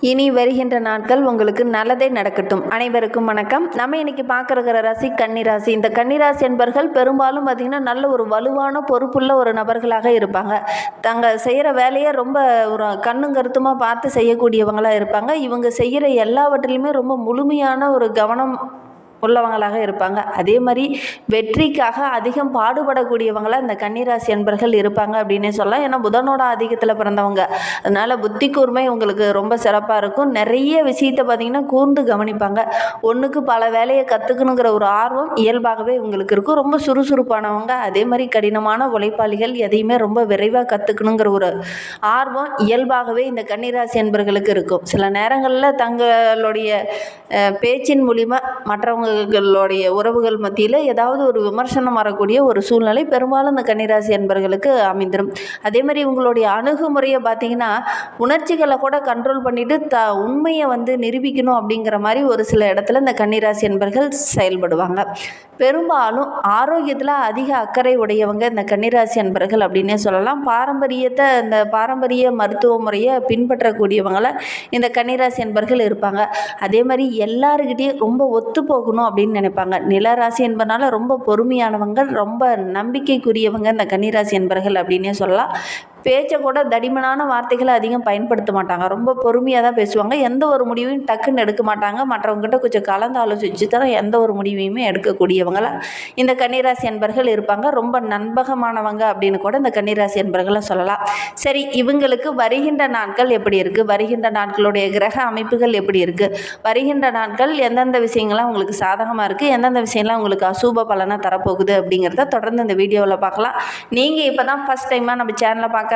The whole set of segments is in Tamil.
இனி வருகின்ற நாட்கள் உங்களுக்கு நல்லதே நடக்கட்டும். அனைவருக்கும் வணக்கம். நம்ம இன்னைக்கு பார்க்குற ராசி கன்னிராசி. இந்த கன்னிராசி என்பர்கள் பெரும்பாலும் பார்த்திங்கன்னா நல்ல ஒரு வலுவான பொறுப்புள்ள ஒரு நபர்களாக இருப்பாங்க. தங்க செய்கிற வேலையை ரொம்ப ஒரு கண்ணும் கருத்துமாக பார்த்து செய்யக்கூடியவங்களாக இருப்பாங்க. இவங்க செய்கிற எல்லாவற்றிலுமே ரொம்ப முழுமையான ஒரு கவனம் உள்ளவங்களாக இருப்பாங்க. அதே மாதிரி வெற்றிக்காக அதிகம் பாடுபடக்கூடியவங்களாக இந்த கன்னிராசி என்பர்கள் இருப்பாங்க அப்படின்னே சொல்லலாம். ஏன்னா புதனோட அதிகத்தில் பிறந்தவங்க. அதனால் புத்தி கூர்மை உங்களுக்கு ரொம்ப சிறப்பாக இருக்கும். நிறைய விஷயத்தை பார்த்திங்கன்னா கூர்ந்து கவனிப்பாங்க. ஒன்றுக்கு பல வேலையை கற்றுக்கணுங்கிற ஒரு ஆர்வம் இயல்பாகவே உங்களுக்கு இருக்கும். ரொம்ப சுறுசுறுப்பானவங்க. அதே மாதிரி கடினமான உழைப்பாளிகள் எதையுமே ரொம்ப விரைவாக கற்றுக்கணுங்கிற ஒரு ஆர்வம் இயல்பாகவே இந்த கன்னிராசி அன்பர்களுக்கு இருக்கும். சில நேரங்களில் தங்களுடைய பேச்சின் மூலிமா மற்றவங்க மற்றவங்களுடைய உறவுகள் மத்தியில் ஏதாவது ஒரு விமர்சனம் வரக்கூடிய ஒரு சூழ்நிலை பெரும்பாலும் இந்த கன்னிராசி அன்பர்களுக்கு அமைந்திடும் அதே மாதிரி இவங்களுடைய அணுகுமுறையை பார்த்தீங்கன்னா உணர்ச்சிகளை கூட கண்ட்ரோல் பண்ணிட்டு த உண்மையை வந்து நிரூபிக்கணும் அப்படிங்கிற மாதிரி ஒரு சில இடத்துல இந்த கன்னிராசி என்பர்கள் செயல்படுவாங்க. பெரும்பாலும் ஆரோக்கியத்தில் அதிக அக்கறை உடையவங்க இந்த கன்னிராசி அன்பர்கள் அப்படின்னே சொல்லலாம். பாரம்பரியத்தை இந்த பாரம்பரிய மருத்துவ முறையை பின்பற்றக்கூடியவங்கள இந்த கன்னிராசி அன்பர்கள் இருப்பாங்க. அதே மாதிரி எல்லாருக்கிட்டேயும் ரொம்ப ஒத்து போகணும் அப்படின்னு நினைப்பாங்க. நிலராசி என்பதனால ரொம்ப பொறுமையானவங்க ரொம்ப நம்பிக்கைக்குரியவங்க இந்த கன்னிராசி என்பர்கள் அப்படின்னே சொல்லலாம். பேச்சை கூட தடிமனான வார்த்தைகளை அதிகம் பயன்படுத்த மாட்டாங்க. ரொம்ப பொறுமையாக தான் பேசுவாங்க. எந்த ஒரு முடிவையும் டக்குன்னு எடுக்க மாட்டாங்க. மற்றவங்ககிட்ட கொஞ்சம் கலந்து ஆலோசிச்சு தான் எந்த ஒரு முடிவையுமே எடுக்கக்கூடியவங்களா இந்த கன்னிராசி என்பர்கள் இருப்பாங்க. ரொம்ப நண்பகமானவங்க அப்படின்னு கூட இந்த கன்னிராசி என்பர்களை சொல்லலாம். சரி இவங்களுக்கு வருகின்ற நாட்கள் எப்படி இருக்குது வருகின்ற நாட்களுடைய கிரக அமைப்புகள் எப்படி இருக்குது வருகின்ற நாட்கள் எந்தெந்த விஷயங்கள்லாம் உங்களுக்கு சாதகமாக இருக்குது எந்தெந்த விஷயம்லாம் உங்களுக்கு அசூப பலனாக தரப்போகுது அப்படிங்கிறத தொடர்ந்து இந்த வீடியோவில் பார்க்கலாம். நீங்கள் இப்போ தான் ஃபஸ்ட் டைமாக நம்ம சேனலை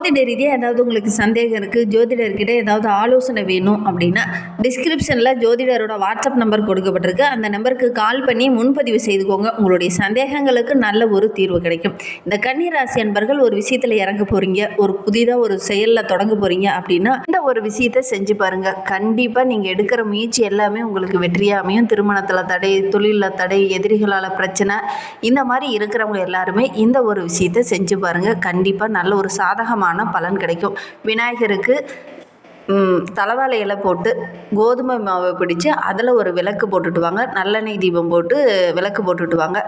ஜோதிட ரீதியாக ஏதாவது உங்களுக்கு சந்தேகம் இருக்குது ஜோதிடர்கிட்ட ஏதாவது ஆலோசனை வேணும் அப்படின்னா டிஸ்கிரிப்ஷனில் ஜோதிடரோட வாட்ஸ்அப் நம்பர் கொடுக்கப்பட்டிருக்கு. அந்த நம்பருக்கு கால் பண்ணி முன்பதிவு செய்துக்கோங்க. உங்களுடைய சந்தேகங்களுக்கு நல்ல ஒரு தீர்வு கிடைக்கும். இந்த கன்னிராசி அன்பர்கள் ஒரு விஷயத்தில் இறங்க போகிறீங்க ஒரு புதிதாக ஒரு செயலில் தொடங்க போகிறீங்க அப்படின்னா இந்த ஒரு விஷயத்தை செஞ்சு பாருங்கள் கண்டிப்பாக நீங்கள் எடுக்கிற முயற்சி எல்லாமே உங்களுக்கு வெற்றியாக அமையும். திருமணத்தில் தடை தொழிலில் தடை எதிரிகளால் பிரச்சனை இந்த மாதிரி இருக்கிறவங்க எல்லாருமே இந்த ஒரு விஷயத்தை செஞ்சு பாருங்கள் கண்டிப்பாக நல்ல ஒரு சாதகமாக சாதகமான பலன் கிடைக்கும். விநாயகருக்கு தலவாழை இலை போட்டு கோதுமை மாவை பிடித்து அதில் ஒரு விளக்கு போட்டுட்டுவாங்க. நல்லெண்ணெய் தீபம் போட்டு விளக்கு போட்டுடுவாங்க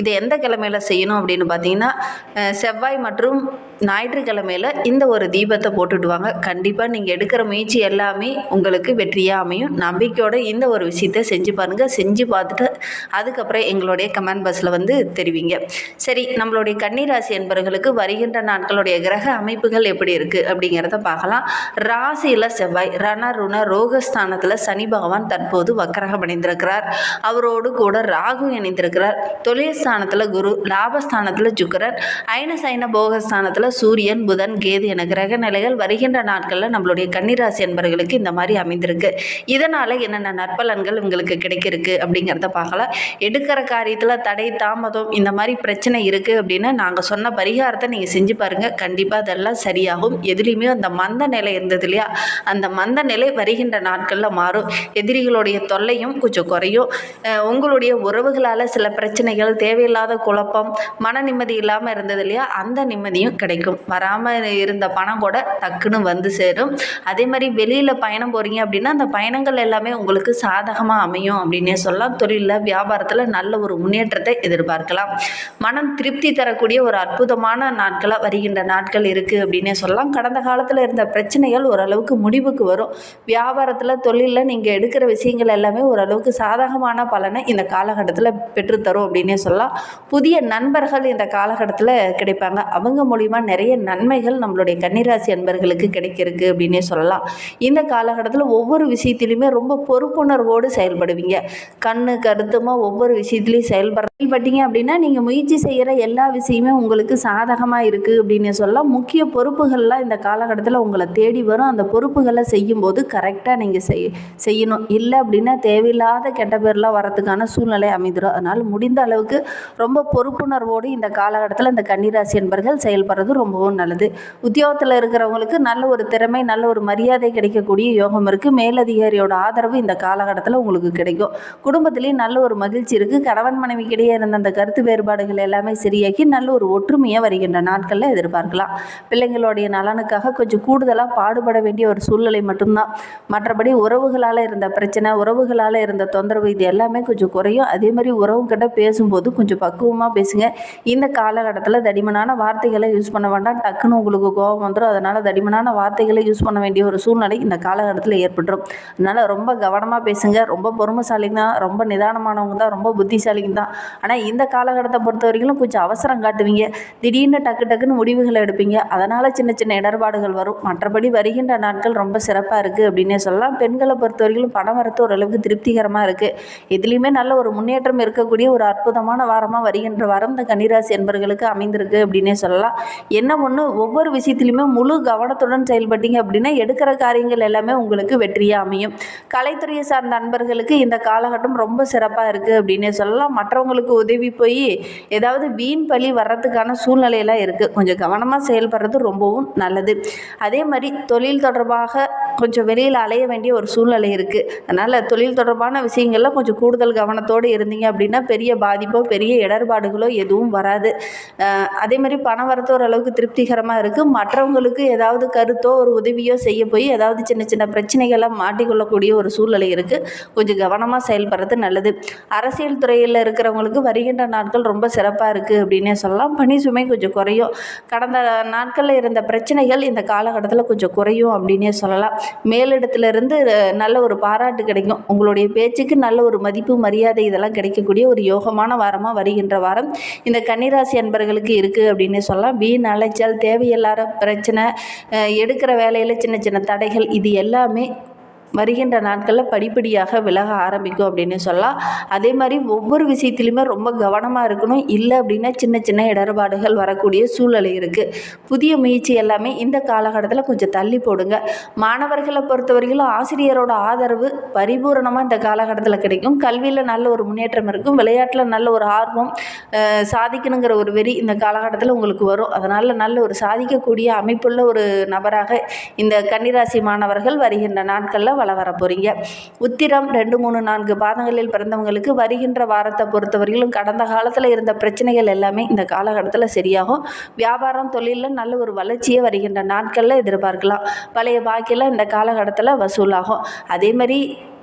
இது எந்த கிழமையில் செய்யணும் அப்படின்னு பார்த்தீங்கன்னா செவ்வாய் மற்றும் ஞாயிற்றுக்கிழமையில் இந்த ஒரு தீபத்தை போட்டுடுவாங்க கண்டிப்பாக நீங்கள் எடுக்கிற முயற்சி எல்லாமே உங்களுக்கு வெற்றியாக அமையும். நம்பிக்கையோட இந்த ஒரு விஷயத்தை செஞ்சு பாருங்கள் செஞ்சு பார்த்துட்டு அதுக்கப்புறம் எங்களுடைய கமெண்ட் பாக்ஸில் வந்து தெரிவிங்க. சரி நம்மளுடைய கன்னிராசி என்பவர்களுக்கு வருகின்ற நாட்களுடைய கிரக அமைப்புகள் எப்படி இருக்குது அப்படிங்கிறத பார்க்கலாம். ராசியில் செவ்வாய் ரண ருண ரோகஸ்தானத்தில் சனி பகவான் தற்போது வக்கரகம் அணிந்திருக்கிறார். அவரோடு கூட ராகு இணைந்திருக்கிறார். தொழில் ஸ்தானத்தில் குரு லாபஸ்தானத்தில் சுக்கரன் ஐன சைன போகஸ்தானத்தில் சூரியன் புதன் கேது என கிரக நிலைகள் வருகின்ற நாட்களில் நம்மளுடைய கன்னிராசி என்பவர்களுக்கு இந்த மாதிரி அமைந்திருக்கு. இதனால் என்னென்ன நற்பலன்கள் உங்களுக்கு கிடைக்கிருக்கு அப்படிங்கிறத பார்க்கலாம். எடுக்கிற காரியத்தில் தடை தாமதம் இந்த மாதிரி பிரச்சனை இருக்குது அப்படின்னு நாங்கள் சொன்ன பரிகாரத்தை நீங்கள் செஞ்சு பாருங்கள் கண்டிப்பாக அதெல்லாம் சரியாகும். எதுலேயுமே அந்த மந்த நிலை இருந்தது இல்லையா? அந்த மந்த நிலை வருகின்ற நாட்களில் மாறும். எதிரிகளுடைய தொல்லையும் கொஞ்சம் குறையும். உங்களுடைய உறவுகளால் சில பிரச்சனைகள் தேவையில்லாத குழப்பம் மன நிம்மதி இல்லாமல் இருந்தது இல்லையா? அந்த நிம்மதியும் கிடைக்கும். வராமல் இருந்த பணம் கூட டக்குன்னு வந்து சேரும். அதே மாதிரி வெளியில் பயணம் போகிறீங்க அப்படின்னா அந்த பயணங்கள் எல்லாமே உங்களுக்கு சாதகமாக அமையும் அப்படின்னே சொல்லலாம். தொழிலில் வியாபாரத்தில் நல்ல ஒரு முன்னேற்றத்தை எதிர்பார்க்கலாம். மனம் திருப்தி தரக்கூடிய ஒரு அற்புதமான நாட்களாக வருகின்ற நாட்கள் இருக்குது அப்படின்னே சொல்லலாம். கடந்த காலத்தில் இருந்த பிரச்சனைகள் ஓரளவுக்கு முடிவுக்கு வரும். வியாபாரத்தில் தொழிலில் நீங்கள் எடுக்கிற விஷயங்கள் எல்லாமே ஓரளவுக்கு சாதகமான பலனை இந்த காலகட்டத்தில் பெற்றுத்தரும் அப்படின்னே சொல்லலாம். புதிய நண்பர்கள் இந்த காலகட்டத்தில் கிடைப்பாங்க. அவங்க மூலிமா நிறைய நன்மைகள் நம்மளுடைய கன்னிராசி அன்பர்களுக்கு கிடைக்கிறதுக்கு அப்படின்னே சொல்லலாம். இந்த காலகட்டத்தில் ஒவ்வொரு விஷயத்திலையுமே ரொம்ப பொறுப்புணர்வோடு செயல்படுவீங்க. கண்ணு கருத்துமாக ஒவ்வொரு விஷயத்துலையும் செயல்பட செயல்பட்டீங்க அப்படின்னா நீங்கள் முயற்சி செய்கிற எல்லா விஷயமே உங்களுக்கு சாதகமாக இருக்குது அப்படின்னு சொல்லலாம். முக்கிய பொறுப்புகள்லாம் இந்த காலகட்டத்தில் உங்களை தேடி வரும். அந்த பொறுப்பு பொறுப்புகளை செய்யும்போது கரெக்டாக நீங்கள் செய் செய்யணும். இல்லை அப்படின்னா தேவையில்லாத கெட்ட பேர்லாம் வரதுக்கான சூழ்நிலை அமைந்துடும் அதனால் முடிந்த அளவுக்கு ரொம்ப பொறுப்புணர்வோடு இந்த காலகட்டத்தில் இந்த கன்னிராசி என்பர்கள் செயல்படுறது ரொம்பவும் நல்லது. உத்தியோகத்தில் இருக்கிறவங்களுக்கு நல்ல ஒரு திறமை நல்ல ஒரு மரியாதை கிடைக்கக்கூடிய யோகம் இருக்குது மேலதிகாரியோட ஆதரவு இந்த காலகட்டத்தில் உங்களுக்கு கிடைக்கும். குடும்பத்திலையும் நல்ல ஒரு மகிழ்ச்சி இருக்குது கணவன் மனைவிக்கிடையே இருந்த அந்த கருத்து வேறுபாடுகள் எல்லாமே சரியாகி நல்ல ஒரு ஒற்றுமையை வருகின்ற நாட்களில் எதிர்பார்க்கலாம். பிள்ளைங்களுடைய நலனுக்காக கொஞ்சம் கூடுதலாக பாடுபட வேண்டிய ஒரு சூழ்நிலை மட்டும்தான். மற்றபடி உறவுகளால் இருந்த பிரச்சனை உறவுகளால் இருந்த தொந்தரவு இது எல்லாமே கொஞ்சம் குறையும். அதே மாதிரி உறவுங்கிட்ட பேசும்போது கொஞ்சம் பக்குவமாக பேசுங்க. இந்த காலகட்டத்தில் தடிமனான வார்த்தைகளை யூஸ் பண்ண வேண்டாம். டக்குன்னு உங்களுக்கு கோபம் வந்துடும் அதனால் தடிமனான வார்த்தைகளை யூஸ் பண்ண வேண்டிய ஒரு சூழ்நிலை இந்த காலகட்டத்தில் ஏற்பட்டுரும். அதனால் ரொம்ப கவனமாக பேசுங்க. ரொம்ப பொறுமைசாலிங்க தான். ரொம்ப நிதானமானவங்க தான். ரொம்ப புத்திசாலிங்க தான். ஆனால் இந்த காலகட்டத்தை பொறுத்த வரைக்கும் கொஞ்சம் அவசரம் காட்டுவீங்க. திடீர்னு டக்கு டக்குன்னு முடிவுகளை எடுப்பீங்க. அதனால் சின்ன சின்ன இடர்பாடுகள் வரும். மற்றபடி வருகின்ற நாட்கள் ரொம்ப சிறப்பாக இருக்குது அப்படின்னே சொல்லலாம். பெண்களை பொறுத்த வரைக்கும் பணம் வரத்து ஓரளவுக்கு திருப்திகரமாக இருக்குது இதுலேயுமே நல்ல ஒரு முன்னேற்றம் இருக்கக்கூடிய ஒரு அற்புதமான வாரமாக வருகின்ற வாரம் இந்த கன்னிராசி என்பர்களுக்கு அமைந்திருக்கு அப்படின்னே சொல்லலாம். என்ன ஒன்று ஒவ்வொரு விஷயத்துலையுமே முழு கவனத்துடன் செயல்பட்டீங்க அப்படின்னா எடுக்கிற காரியங்கள் எல்லாமே உங்களுக்கு வெற்றியாக அமையும். கலைத்துறையை சார்ந்த அன்பர்களுக்கு இந்த காலகட்டம் ரொம்ப சிறப்பாக இருக்குது அப்படின்னே சொல்லலாம். மற்றவங்களுக்கு உதவி போய் ஏதாவது வீண் பழி வர்றதுக்கான சூழ்நிலையெல்லாம் இருக்குது கொஞ்சம் கவனமாக செயல்படுறது ரொம்பவும் நல்லது. அதே மாதிரி தொழில் தொடர்பாக 哇！哈。கொஞ்சம் வெளியில் அலைய வேண்டிய ஒரு சூழ்நிலை இருக்குது அதனால் தொழில் தொடர்பான விஷயங்களில் கொஞ்சம் கூடுதல் கவனத்தோடு இருந்தீங்க அப்படின்னா பெரிய பாதிப்போ பெரிய இடர்பாடுகளோ எதுவும் வராது. அதே மாதிரி பணம் வரத்து ஓரளவுக்கு திருப்திகரமாக இருக்குது மற்றவங்களுக்கு ஏதாவது கருத்தோ ஒரு உதவியோ செய்ய போய் ஏதாவது சின்ன சின்ன பிரச்சனைகளை மாட்டிக்கொள்ளக்கூடிய ஒரு சூழ்நிலை இருக்குது கொஞ்சம் கவனமாக செயல்படுறது நல்லது. அரசியல் துறையில் இருக்கிறவங்களுக்கு வருகின்ற நாட்கள் ரொம்ப சிறப்பாக இருக்குது அப்படின்னே சொல்லலாம். பணி சுமை கொஞ்சம் குறையும். கடந்த நாட்களில் இருந்த பிரச்சனைகள் இந்த காலகட்டத்தில் கொஞ்சம் குறையும் அப்படின்னே சொல்லலாம். மேலிடத்துலேருந்து நல்ல ஒரு பாராட்டு கிடைக்கும். உங்களுடைய பேச்சுக்கு நல்ல ஒரு மதிப்பு மரியாதை இதெல்லாம் கிடைக்கக்கூடிய ஒரு யோகமான வாரமாக வருகின்ற வாரம். இந்த கன்னிராசி அன்பர்களுக்கு இருக்குது அப்படின்னு சொல்லலாம். வீண் அலைச்சல் தேவையில்லாத பிரச்சனை எடுக்கிற வேலையில் சின்ன சின்ன தடைகள் இது எல்லாமே வருகின்ற நாட்களில் படிப்படியாக விலக ஆரம்பிக்கும் அப்படின்னு சொல்லலாம். அதே மாதிரி ஒவ்வொரு விஷயத்துலையுமே ரொம்ப கவனமாக இருக்கணும். இல்லை அப்படின்னா சின்ன சின்ன இடர்பாடுகள் வரக்கூடிய சூழ்நிலை இருக்குது புதிய முயற்சி எல்லாமே இந்த காலகட்டத்தில் கொஞ்சம் தள்ளி போடுங்க. மாணவர்களை பொறுத்தவரையிலும் ஆசிரியரோட ஆதரவு பரிபூரணமாக இந்த காலகட்டத்தில் கிடைக்கும். கல்வியில் நல்ல ஒரு முன்னேற்றம் இருக்கும். விளையாட்டில் நல்ல ஒரு ஆர்வம் சாதிக்கணுங்கிற ஒரு வெறி இந்த காலகட்டத்தில் உங்களுக்கு வரும். அதனால் நல்ல ஒரு சாதிக்கக்கூடிய அமைப்புள்ள ஒரு நபராக இந்த கன்னிராசி மாணவர்கள் வருகின்ற நாட்களில் வள வர போகிறீங்க உத்திரம் ரெண்டு மூணு நான்கு பாதங்களில் பிறந்தவங்களுக்கு வருகின்ற வாரத்தை பொறுத்தவரையிலும் கடந்த காலத்தில் இருந்த பிரச்சனைகள் எல்லாமே இந்த காலகட்டத்தில் சரியாகும். வியாபாரம் தொழிலில் நல்ல ஒரு வளர்ச்சியை வருகின்ற நாட்களில் எதிர்பார்க்கலாம். பழைய பாக்கியெல்லாம் இந்த காலகட்டத்தில் வசூலாகும். அதே மாதிரி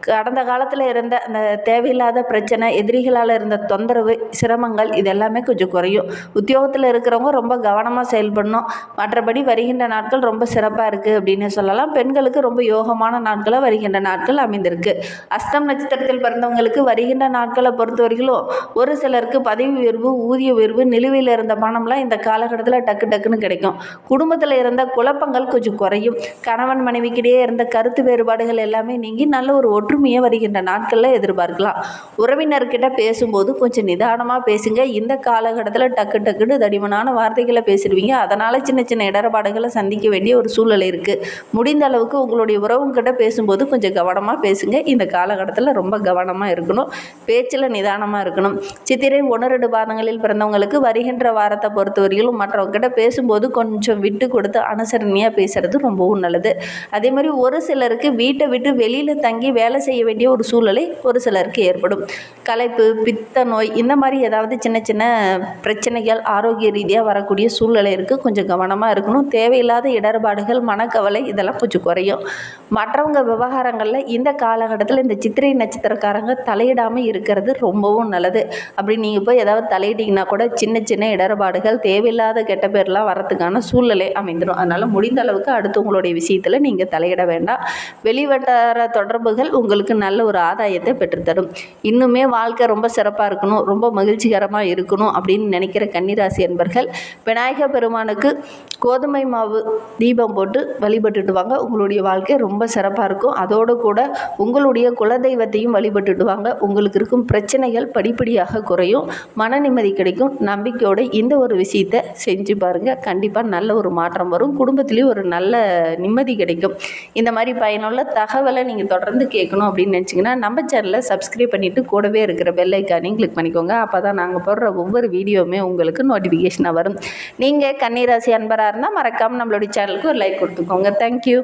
கடந்த காலத்தில் இருந்த அந்த தேவையில்லாத பிரச்சனை எதிரிகளால் இருந்த தொந்தரவு சிரமங்கள் இது எல்லாமே கொஞ்சம் குறையும். உத்தியோகத்தில் இருக்கிறவங்க ரொம்ப கவனமாக செயல்படணும். மற்றபடி வருகின்ற நாட்கள் ரொம்ப சிறப்பாக இருக்குது அப்படின்னு சொல்லலாம். பெண்களுக்கு ரொம்ப யோகமான நாட்களாக வருகின்ற நாட்கள் அமைந்திருக்கு. அஸ்தம் நட்சத்திரத்தில் பிறந்தவங்களுக்கு வருகின்ற நாட்களை பொறுத்த வரைக்கும் ஒரு சிலருக்கு பதவி உயர்வு ஊதிய உயர்வு நிலுவையில் இருந்த பணம்லாம் இந்த காலகட்டத்தில் டக்கு டக்குன்னு கிடைக்கும். குடும்பத்தில் இருந்த குழப்பங்கள் கொஞ்சம் குறையும். கணவன் மனைவிக்கிடையே இருந்த கருத்து வேறுபாடுகள் எல்லாமே நீங்கி நல்ல ஒரு ஒற்றுமையை வருகின்ற நாட்களில் எதிர்பார்க்கலாம். உறவினர்கிட்ட பேசும்போது கொஞ்சம் நிதானமாக பேசுங்க. இந்த காலகட்டத்தில் டக்கு டக்குன்னு தடிமனான வார்த்தைகளை பேசிடுவீங்க. அதனால் சின்ன சின்ன இடர்பாடுகளை சந்திக்க வேண்டிய ஒரு சூழ்நிலை இருக்குது முடிந்த அளவுக்கு உங்களுடைய உறவுங்கிட்ட பேசும்போது கொஞ்சம் கவனமாக பேசுங்க. இந்த காலகட்டத்தில் ரொம்ப கவனமாக இருக்கணும். பேச்சில் நிதானமாக இருக்கணும். சித்திரை ஒன்று ரெண்டு பாதங்களில் பிறந்தவங்களுக்கு வருகின்ற வாரத்தை பொறுத்தவரையிலும் மற்றவங்ககிட்ட பேசும்போது கொஞ்சம் விட்டு கொடுத்து அனுசரணையாக பேசுகிறது ரொம்பவும் நல்லது. அதே மாதிரி ஒரு சிலருக்கு வீட்டை விட்டு வெளியில் தங்கி வேலை செய்ய வேண்டிய ஒரு சூழ்நிலை ஒரு சிலருக்கு ஏற்படும். களைப்பு பித்த நோய் இந்த மாதிரி ஏதாவது சின்ன சின்ன பிரச்சனைகள் ஆரோக்கிய ரீதியாக வரக்கூடிய சூழ்நிலை இருக்குது கொஞ்சம் கவனமாக இருக்கணும். தேவையில்லாத இடர்பாடுகள் மனக்கவலை இதெல்லாம் கொஞ்சம் குறையும். மற்றவங்க விவகாரங்களில் இந்த காலகட்டத்தில் இந்த சித்திரை நட்சத்திரக்காரங்க தலையிடாமல் இருக்கிறது ரொம்பவும் நல்லது. அப்படி நீங்கள் போய் ஏதாவது தலையிட்டிங்கன்னா கூட சின்ன சின்ன இடர்பாடுகள் தேவையில்லாத கெட்ட பேர்லாம் வரத்துக்கான சூழ்நிலை அமைந்துடும் அதனால் முடிந்த அளவுக்கு அடுத்தவங்களுடைய விஷயத்தில் நீங்கள் தலையிட வேண்டாம். வெளிவட்டார தொடர்புகள் உங்கள் உங்களுக்கு நல்ல ஒரு ஆதாயத்தை பெற்றுத்தரும். இன்னுமே வாழ்க்கை ரொம்ப சிறப்பாக இருக்கணும் ரொம்ப மகிழ்ச்சிகரமாக இருக்கணும் அப்படின்னு நினைக்கிற கன்னிராசி என்பர்கள் விநாயக பெருமானுக்கு கோதுமை மாவு தீபம் போட்டு வழிபட்டுட்டு வாங்க உங்களுடைய வாழ்க்கை ரொம்ப சிறப்பாக இருக்கும். அதோடு கூட உங்களுடைய குலதெய்வத்தையும் வழிபட்டுட்டு வாங்க உங்களுக்கு இருக்கும் பிரச்சனைகள் படிப்படியாக குறையும். மன நிம்மதி கிடைக்கும். நம்பிக்கையோடு இந்த ஒரு விஷயத்தை செஞ்சு பாருங்கள் கண்டிப்பாக நல்ல ஒரு மாற்றம் வரும். குடும்பத்துலேயும் ஒரு நல்ல நிம்மதி கிடைக்கும். இந்த மாதிரி பயனுள்ள தகவலை நீங்கள் தொடர்ந்து கேட்கணும். அப்படின்னு நினச்சிங்கன்னா நம்ம சேனலை சப்ஸ்கிரைப் பண்ணிவிட்டு கூடவே இருக்கிற பெல் ஐக்கானையும் கிளிக் பண்ணிக்கோங்க. அப்போ தான் நாங்கள் போடுற ஒவ்வொரு வீடியோவுமே உங்களுக்கு நோட்டிஃபிகேஷனாக வரும். நீங்கள் கன்னிராசி அன்பராக இருந்தால் மறக்காமல் நம்மளுடைய சேனலுக்கு ஒரு லைக் கொடுத்துக்கோங்க. தேங்க்யூ